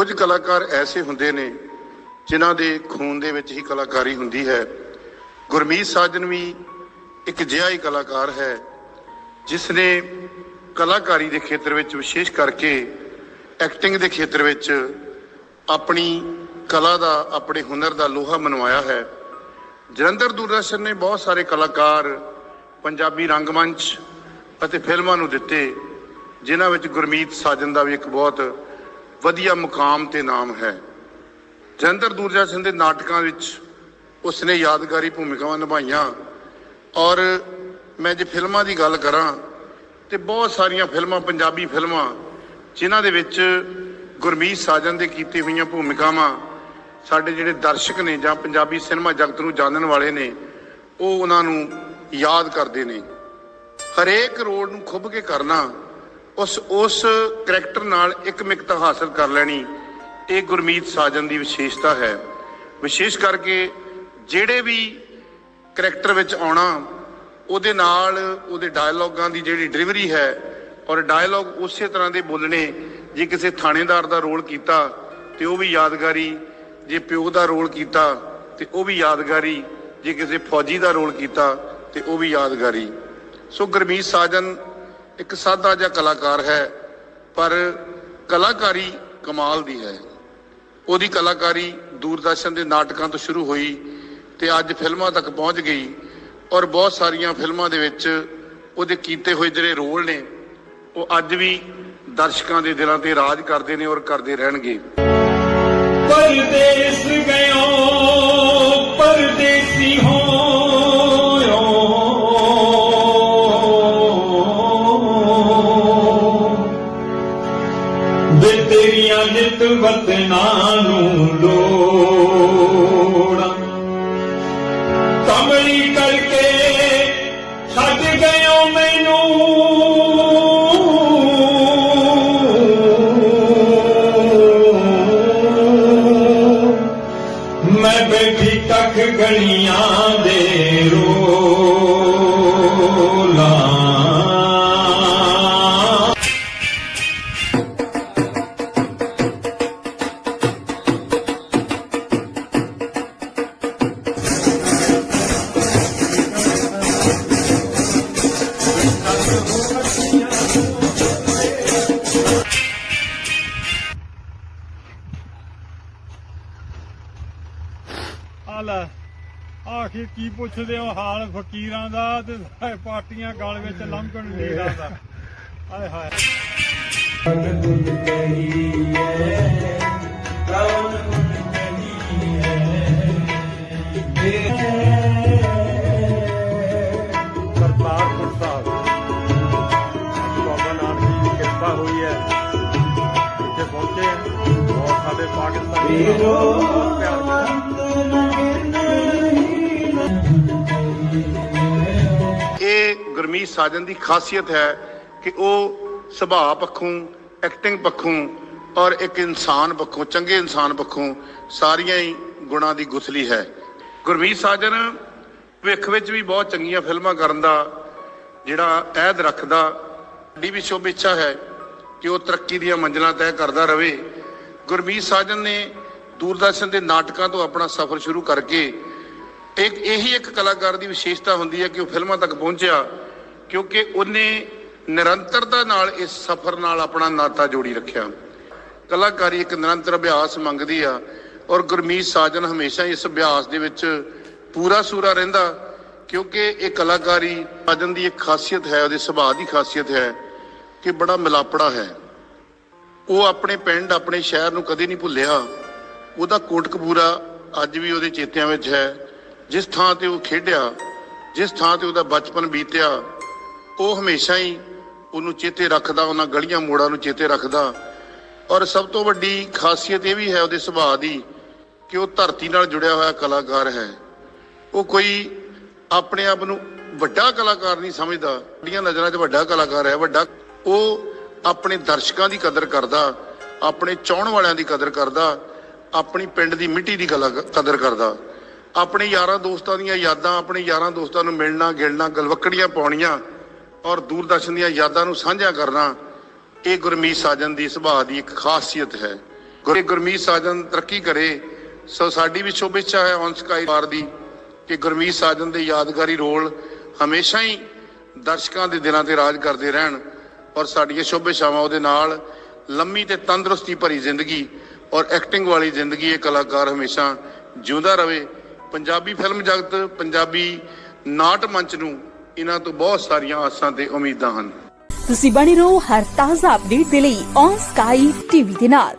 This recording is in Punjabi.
ਕੁਝ ਕਲਾਕਾਰ ਐਸੇ ਹੁੰਦੇ ਨੇ ਜਿਨ੍ਹਾਂ ਦੇ ਖੂਨ ਦੇ ਵਿੱਚ ਹੀ ਕਲਾਕਾਰੀ ਹੁੰਦੀ ਹੈ। ਗੁਰਮੀਤ ਸਾਜਨ ਵੀ ਇੱਕ ਅਜਿਹਾ ਹੀ ਕਲਾਕਾਰ ਹੈ ਜਿਸ ਨੇ ਕਲਾਕਾਰੀ ਦੇ ਖੇਤਰ ਵਿੱਚ ਵਿਸ਼ੇਸ਼ ਕਰਕੇ ਐਕਟਿੰਗ ਦੇ ਖੇਤਰ ਵਿੱਚ ਆਪਣੀ ਕਲਾ ਦਾ, ਆਪਣੇ ਹੁਨਰ ਦਾ ਲੋਹਾ ਮਨਵਾਇਆ ਹੈ। ਜਲੰਧਰ ਦੂਰਦਰਸ਼ਨ ਨੇ ਬਹੁਤ ਸਾਰੇ ਕਲਾਕਾਰ ਪੰਜਾਬੀ ਰੰਗਮੰਚ ਅਤੇ ਫਿਲਮਾਂ ਨੂੰ ਦਿੱਤੇ, ਜਿਨ੍ਹਾਂ ਵਿੱਚ ਗੁਰਮੀਤ ਸਾਜਨ ਦਾ ਵੀ ਇੱਕ ਬਹੁਤ ਵਧੀਆ ਮੁਕਾਮ ਤੇ ਨਾਮ ਹੈ। ਜਲੰਧਰ ਸਿੰਘ ਦੇ ਨਾਟਕਾਂ ਵਿੱਚ ਉਸਨੇ ਯਾਦਗਾਰੀ ਭੂਮਿਕਾਵਾਂ ਨਿਭਾਈਆਂ। ਔਰ ਮੈਂ ਜੇ ਫਿਲਮਾਂ ਦੀ ਗੱਲ ਕਰਾਂ, ਤੇ ਬਹੁਤ ਸਾਰੀਆਂ ਫਿਲਮਾਂ, ਪੰਜਾਬੀ ਫਿਲਮਾਂ, ਜਿਨ੍ਹਾਂ ਦੇ ਵਿੱਚ ਗੁਰਮੀਤ ਸਾਜਨ ਦੇ ਕੀਤੇ ਹੋਈਆਂ ਭੂਮਿਕਾਵਾਂ, ਸਾਡੇ ਜਿਹੜੇ ਦਰਸ਼ਕ ਨੇ ਜਾਂ ਪੰਜਾਬੀ ਸਿਨੇਮਾ ਜਗਤ ਨੂੰ ਜਾਣਨ ਵਾਲੇ ਨੇ, ਉਹ ਉਹਨਾਂ ਨੂੰ ਯਾਦ ਕਰਦੇ ਨੇ। ਹਰੇਕ ਰੋਡ ਨੂੰ ਖੁੱਭ ਕੇ ਕਰਨਾ ਉਸ ਉਸ ਕਰੈਕਟਰ ਨਾਲ ਇੱਕ ਮਿਕਤਾ ਹਾਸਲ ਕਰ ਲੈਣੀ ਇਹ ਗੁਰਮੀਤ ਸਾਜਨ ਦੀ ਵਿਸ਼ੇਸ਼ਤਾ ਹੈ। ਵਿਸ਼ੇਸ਼ ਕਰਕੇ ਜਿਹੜੇ ਵੀ ਕਰੈਕਟਰ ਵਿੱਚ ਆਉਣਾ, ਉਹਦੇ ਨਾਲ ਉਹਦੇ ਡਾਇਲੌਗਾਂ ਦੀ ਜਿਹੜੀ ਡਿਲੀਵਰੀ ਹੈ ਔਰ ਡਾਇਲੌਗ ਉਸੇ ਤਰ੍ਹਾਂ ਦੇ ਬੋਲਣੇ, ਜੇ ਕਿਸੇ ਥਾਣੇਦਾਰ ਦਾ ਰੋਲ ਕੀਤਾ ਤੇ ਉਹ ਵੀ ਯਾਦਗਾਰੀ, ਜੇ ਪਿਓ ਦਾ ਰੋਲ ਕੀਤਾ ਤੇ ਉਹ ਵੀ ਯਾਦਗਾਰੀ, ਜੇ ਕਿਸੇ ਫੌਜੀ ਦਾ ਰੋਲ ਕੀਤਾ ਤੇ ਉਹ ਵੀ ਯਾਦਗਾਰੀ। ਸੋ ਗੁਰਮੀਤ ਸਾਜਨ ਇੱਕ ਸਾਦਾ ਜਿਹਾ ਕਲਾਕਾਰ ਹੈ, ਪਰ ਕਲਾਕਾਰੀ ਕਮਾਲ ਦੀ ਹੈ। ਉਹਦੀ ਕਲਾਕਾਰੀ ਦੂਰਦਰਸ਼ਨ ਦੇ ਨਾਟਕਾਂ ਤੋਂ ਸ਼ੁਰੂ ਹੋਈ ਤੇ ਅੱਜ ਫਿਲਮਾਂ ਤੱਕ ਪਹੁੰਚ ਗਈ ਔਰ ਬਹੁਤ ਸਾਰੀਆਂ ਫਿਲਮਾਂ ਦੇ ਵਿੱਚ ਉਹਦੇ ਕੀਤੇ ਹੋਏ ਜਿਹੜੇ ਰੋਲ ਨੇ, ਉਹ ਅੱਜ ਵੀ ਦਰਸ਼ਕਾਂ ਦੇ ਦਿਲਾਂ ਤੇ ਰਾਜ ਕਰਦੇ ਨੇ ਔਰ ਕਰਦੇ ਰਹਿਣਗੇ। ਪਰਦੇਸ ਗਇਓ ਪਰਦੇਸੀ ਹੋਇਓ ਨਿਤ ਵਤਨਾਂ ਨੂੰ ਲੋੜਾਂ। ਕਮਲੀ ਕਰਕੇ ਛੱਡ ਗਇਓ ਮੈਨੂੰ। ਮੈਂ ਬੈਠੀ ਤੱਕ ਗਲੀਆਂ ਦੇ ਰੋ ਆ ਲੈ, ਆਖਿਰ ਕੀ ਪੁੱਛਦੇ ਹੋ ਹਾਲ ਫਕੀਰਾਂ ਦਾ ਤੇ ਪਾਰਟੀਆਂ ਗਲ ਵਿੱਚ ਲੰਘਣ ਲੀਰਾਂ ਦਾ ਹਾਏ ਹਾਏ। ਇਹ ਗੁਰਮੀਤ ਸਾਜਨ ਦੀ ਖਾਸੀਅਤ ਹੈ ਕਿ ਉਹ ਸੁਭਾਅ ਪੱਖੋਂ ਐਕਟਿੰਗ ਪੱਖੋਂ ਔਰ ਇੱਕ ਇਨਸਾਨ ਪੱਖੋਂ, ਚੰਗੇ ਇਨਸਾਨ ਪੱਖੋਂ ਸਾਰੀਆਂ ਹੀ ਗੁਣਾਂ ਦੀ ਗੁਥਲੀ ਹੈ। ਗੁਰਮੀਤ ਸਾਜਨ ਭਵਿੱਖ ਵਿੱਚ ਵੀ ਬਹੁਤ ਚੰਗੀਆਂ ਫਿਲਮਾਂ ਕਰਨ ਦਾ ਜਿਹੜਾ ਅਹਿਦ ਰੱਖਦਾ, ਸਾਡੀ ਵੀ ਸ਼ੁਭ ਇੱਛਾ ਹੈ ਕਿ ਉਹ ਤਰੱਕੀ ਦੀਆਂ ਮੰਜ਼ਲਾਂ ਤੈਅ ਕਰਦਾ ਰਹੇ। ਗੁਰਮੀਤ ਸਾਜਨ ਨੇ ਦੂਰਦਰਸ਼ਨ ਦੇ ਨਾਟਕਾਂ ਤੋਂ ਆਪਣਾ ਸਫ਼ਰ ਸ਼ੁਰੂ ਕਰਕੇ ਇੱਕ ਇਹੀ ਇੱਕ ਕਲਾਕਾਰ ਦੀ ਵਿਸ਼ੇਸ਼ਤਾ ਹੁੰਦੀ ਹੈ ਕਿ ਉਹ ਫਿਲਮਾਂ ਤੱਕ ਪਹੁੰਚਿਆ, ਕਿਉਂਕਿ ਉਹਨੇ ਨਿਰੰਤਰਤਾ ਨਾਲ ਇਸ ਸਫ਼ਰ ਨਾਲ ਆਪਣਾ ਨਾਤਾ ਜੋੜੀ ਰੱਖਿਆ। ਕਲਾਕਾਰੀ ਇੱਕ ਨਿਰੰਤਰ ਅਭਿਆਸ ਮੰਗਦੀ ਆ ਔਰ ਗੁਰਮੀਤ ਸਾਜਨ ਹਮੇਸ਼ਾ ਇਸ ਅਭਿਆਸ ਦੇ ਵਿੱਚ ਪੂਰਾ ਸੂਰਾ ਰਹਿੰਦਾ, ਕਿਉਂਕਿ ਇਹ ਕਲਾਕਾਰੀ ਸਾਜਨ ਦੀ ਇੱਕ ਖਾਸੀਅਤ ਹੈ, ਉਹਦੇ ਸੁਭਾਅ ਦੀ ਖਾਸੀਅਤ ਹੈ ਕਿ ਬੜਾ ਮਿਲਾਪੜਾ ਹੈ। ਉਹ ਆਪਣੇ ਪਿੰਡ, ਆਪਣੇ ਸ਼ਹਿਰ ਨੂੰ ਕਦੇ ਨਹੀਂ ਭੁੱਲਿਆ। ਉਹਦਾ ਕੋਟਕਪੂਰਾ ਅੱਜ ਵੀ ਉਹਦੇ ਚੇਤਿਆਂ ਵਿੱਚ ਹੈ। ਜਿਸ ਥਾਂ ਤੇ ਉਹ ਖੇਡਿਆ, ਜਿਸ ਥਾਂ ਤੇ ਉਹਦਾ ਬਚਪਨ ਬੀਤਿਆ, ਉਹ ਹਮੇਸ਼ਾ ਹੀ ਉਹਨੂੰ ਚੇਤੇ ਰੱਖਦਾ, ਉਹਨਾਂ ਗਲੀਆਂ ਮੋੜਾਂ ਨੂੰ ਚੇਤੇ ਰੱਖਦਾ। ਔਰ ਸਭ ਤੋਂ ਵੱਡੀ ਖਾਸੀਅਤ ਇਹ ਵੀ ਹੈ ਉਹਦੇ ਸੁਭਾਅ ਦੀ ਕਿ ਉਹ ਧਰਤੀ ਨਾਲ ਜੁੜਿਆ ਹੋਇਆ ਕਲਾਕਾਰ ਹੈ। ਉਹ ਕੋਈ ਆਪਣੇ ਆਪ ਨੂੰ ਵੱਡਾ ਕਲਾਕਾਰ ਨਹੀਂ ਸਮਝਦਾ। ਸਾਡੀਆਂ ਨਜ਼ਰਾਂ 'ਚ ਵੱਡਾ ਕਲਾਕਾਰ ਹੈ, ਵੱਡਾ ਉਹ ਆਪਣੇ ਦਰਸ਼ਕਾਂ ਦੀ ਕਦਰ ਕਰਦਾ, ਆਪਣੇ ਚਾਹਣ ਵਾਲਿਆਂ ਦੀ ਕਦਰ ਕਰਦਾ ਆਪਣੀ ਪਿੰਡ ਦੀ ਮਿੱਟੀ ਦੀ ਕਲਾ- ਕਦਰ ਕਰਦਾ। ਆਪਣੇ ਯਾਰਾਂ ਦੋਸਤਾਂ ਦੀਆਂ ਯਾਦਾਂ, ਆਪਣੇ ਯਾਰਾਂ ਦੋਸਤਾਂ ਨੂੰ ਮਿਲਣਾ ਗਿਲਣਾ ਗਲਵੱਕੜੀਆਂ ਪਾਉਣੀਆਂ ਔਰ ਦੂਰਦਰਸ਼ਨ ਦੀਆਂ ਯਾਦਾਂ ਨੂੰ ਸਾਂਝਾ ਕਰਨਾ, ਇਹ ਗੁਰਮੀਤ ਸਾਜਨ ਦੀ ਸੁਭਾਅ ਦੀ ਇੱਕ ਖਾਸੀਅਤ ਹੈ। ਗੁਰੇ ਗੁਰਮੀਤ ਸਾਜਨ ਤਰੱਕੀ ਕਰੇ, ਸੋ ਸਾਡੀ ਵੀ ਸ਼ੁਭ ਹੈ ਔਨ ਸਕਾਈ ਵਾਰ ਦੀ ਕਿ ਗੁਰਮੀਤ ਸਾਜਨ ਦੇ ਯਾਦਗਾਰੀ ਰੋਲ ਹਮੇਸ਼ਾ ਹੀ ਦਰਸ਼ਕਾਂ ਦੇ ਦਿਲਾਂ ਤੇ ਰਾਜ ਕਰਦੇ ਰਹਿਣ ਔਰ ਸਾਡੀਆਂ ਸ਼ੁਭ ਉਹਦੇ ਨਾਲ ਲੰਮੀ ਤੇ ਤੰਦਰੁਸਤੀ ਭਰੀ ਜ਼ਿੰਦਗੀ ਔਰ ਐਕਟਿੰਗ ਵਾਲੀ ਜ਼ਿੰਦਗੀ ਇਹ ਕਲਾਕਾਰ ਹਮੇਸ਼ਾ ਜਿਉਂਦਾ ਰਵੇ ਪੰਜਾਬੀ ਫਿਲਮ ਜਗਤ, ਪੰਜਾਬੀ ਨਾਟ ਮੰਚ ਨੂੰ ਇਹਨਾਂ ਤੋਂ ਬਹੁਤ ਸਾਰੀਆਂ ਆਸਾਂ ਤੇ ਉਮੀਦਾਂ ਹਨ। ਤੁਸੀਂ ਬਣੇ ਰਹੋ ਹਰ ਤਾਜ਼ਾ ਅਪਡੇਟ ਦੇ ਲਈ ਔਨ ਸਕਾਈ ਟੀਵੀ ਦੇ ਨਾਲ।